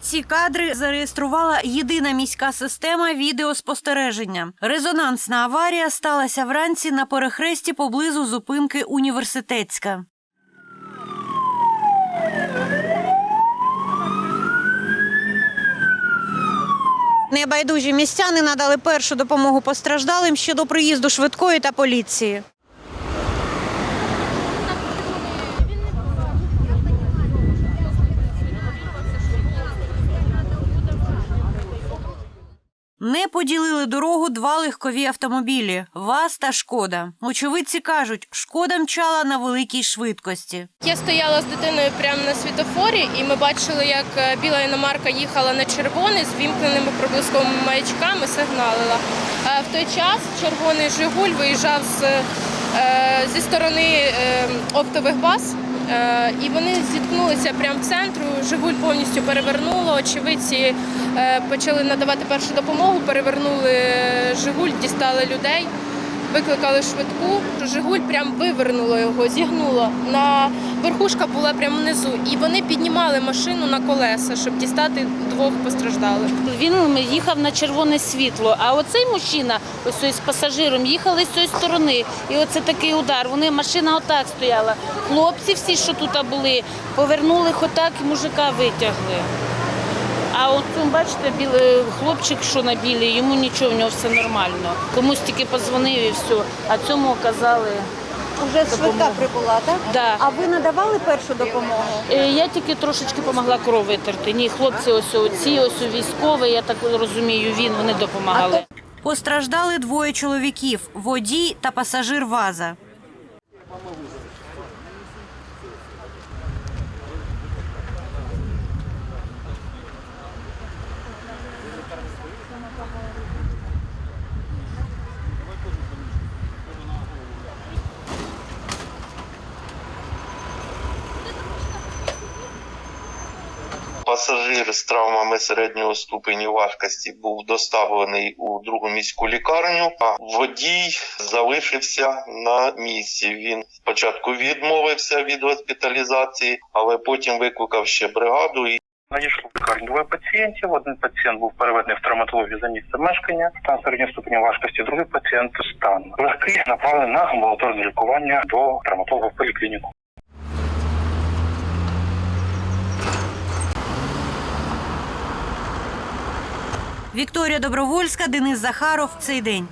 Ці кадри зареєструвала єдина міська система відеоспостереження. Резонансна аварія сталася вранці на перехресті поблизу зупинки університетська. Небайдужі містяни надали першу допомогу постраждалим щодо приїзду швидкої та поліції. Не поділили дорогу два легкові автомобілі ВАЗ та Шкода. Очевидці кажуть, шкода мчала на великій швидкості. Я стояла з дитиною прямо на світофорі, і ми бачили, як е, біла іномарка їхала на червоний з вімкненими проблисковими маячками, сигналила. Е, В той час червоний Жигуль виїжджав з, е, зі сторони оптових баз. Е, І вони зіткнулися прямо в центру. Жигуль повністю перевернуло. Очевидці е, почали надавати першу допомогу, перевернули е, Жигуль, дістали людей. Викликали швидку. Жигуль прям вивернуло його, зігнуло. На верхушка була прямо внизу, і вони піднімали машину на колеса, щоб дістати двох постраждалих. Він їхав на червоне світло, а оцей мужчина, ось з пасажиром, їхали з цієї сторони. І оце такий удар. Вони машина отак стояла. Хлопці всі, що тут були, повернули отак і мужика витягли. А от бачите, білий хлопчик, що на білій, йому нічого, в нього все нормально. Комусь тільки позвонив і все, а цьому казали. Уже швидка прибула, так? Да. А ви надавали першу допомогу? Е, Я тільки трошечки допомогла кров витерти. Ні, хлопці, ось оці, ось військові, я так розумію, він, вони допомагали. Постраждали двоє чоловіків водій та пасажир ВАЗа. Пасажир з травмами середнього ступеню важкості був доставлений у другу міську лікарню. А водій залишився на місці. Він спочатку відмовився від госпіталізації, але потім викликав ще бригаду і Надійшло в лікарню двоє пацієнтів. Один пацієнт був переведений в травматологію за місцем мешкання. Стан середнього ступеня важкості. Другий пацієнт стан легкий направлений на амбулаторне лікування до травматолога в поліклініку. Вікторія Добровольська, Денис Захаров. Цей день.